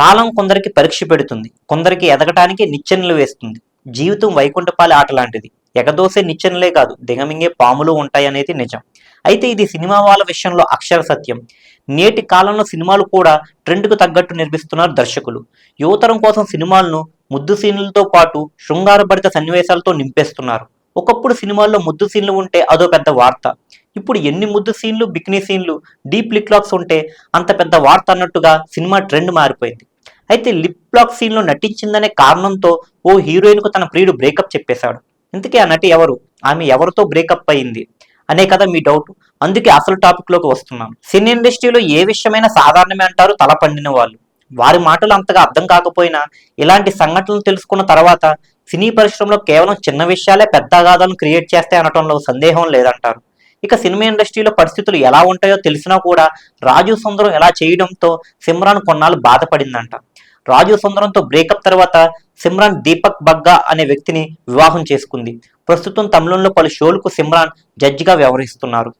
కాలం కొందరికి పరీక్ష పెడుతుంది. కొందరికి ఎదగటానికి నిచ్చెనలు వేస్తుంది. జీవితం వైకుంఠపాలి ఆట లాంటిది. ఎగదోసే నిచ్చెనలే కాదు దిగమింగే పాములు ఉంటాయనేది నిజం. అయితే ఇది సినిమా వాళ్ళ విషయంలో అక్షర సత్యం. నేటి కాలంలో సినిమాలు కూడా ట్రెండ్కు తగ్గట్టు నిర్మిస్తున్నారు దర్శకులు. యువతరం కోసం సినిమాలను ముద్దు సీన్లతో పాటు శృంగారభరిత సన్నివేశాలతో నింపేస్తున్నారు. ఒకప్పుడు సినిమాల్లో ముద్దు సీన్లు ఉంటే అదో పెద్ద వార్త. ఇప్పుడు ఎన్ని ముద్దు సీన్లు బిక్నీ సీన్లు డీప్ లిక్లాక్స్ ఉంటే అంత పెద్ద వార్త అన్నట్టుగా సినిమా ట్రెండ్ మారిపోయింది. అయితే లిప్ లాక్ సీన్లో నటించిందనే కారణంతో ఓ హీరోయిన్కు తన ప్రియుడు బ్రేకప్ చెప్పేశాడు. ఇంతకీ ఆ నటి ఎవరు? ఆమె ఎవరితో బ్రేకప్ అయింది? అనే కదా మీ డౌట్ అందుకే అసలు టాపిక్లోకి వస్తున్నాం సినీ ఇండస్ట్రీలో ఏ విషయమైనా సాధారణమే అంటారు తల పండిన వాళ్ళు. వారి మాటలు అంతగా అర్థం కాకపోయినా ఇలాంటి సంఘటనలు తెలుసుకున్న తర్వాత సినీ పరిశ్రమలో కేవలం చిన్న విషయాలే పెద్ద అగాధాలను క్రియేట్ చేస్తాయి అనటంలో సందేహం లేదంటారు. ఇక సినిమా ఇండస్ట్రీలో పరిస్థితులు ఎలా ఉంటాయో తెలిసినా కూడా రాజు సుందరం ఎలా చేయడంతో సిమ్రాన్ కొన్నాళ్ళు బాధపడిందంట. రాజు సుందరంతో బ్రేకప్ తర్వాత సిమ్రాన్ దీపక్ బగ్గా అనే వ్యక్తిని వివాహం చేసుకుంది. ప్రస్తుతం తమిళంలో పలు షోలకు సిమ్రాన్ జడ్జిగా వ్యవహరిస్తున్నారు.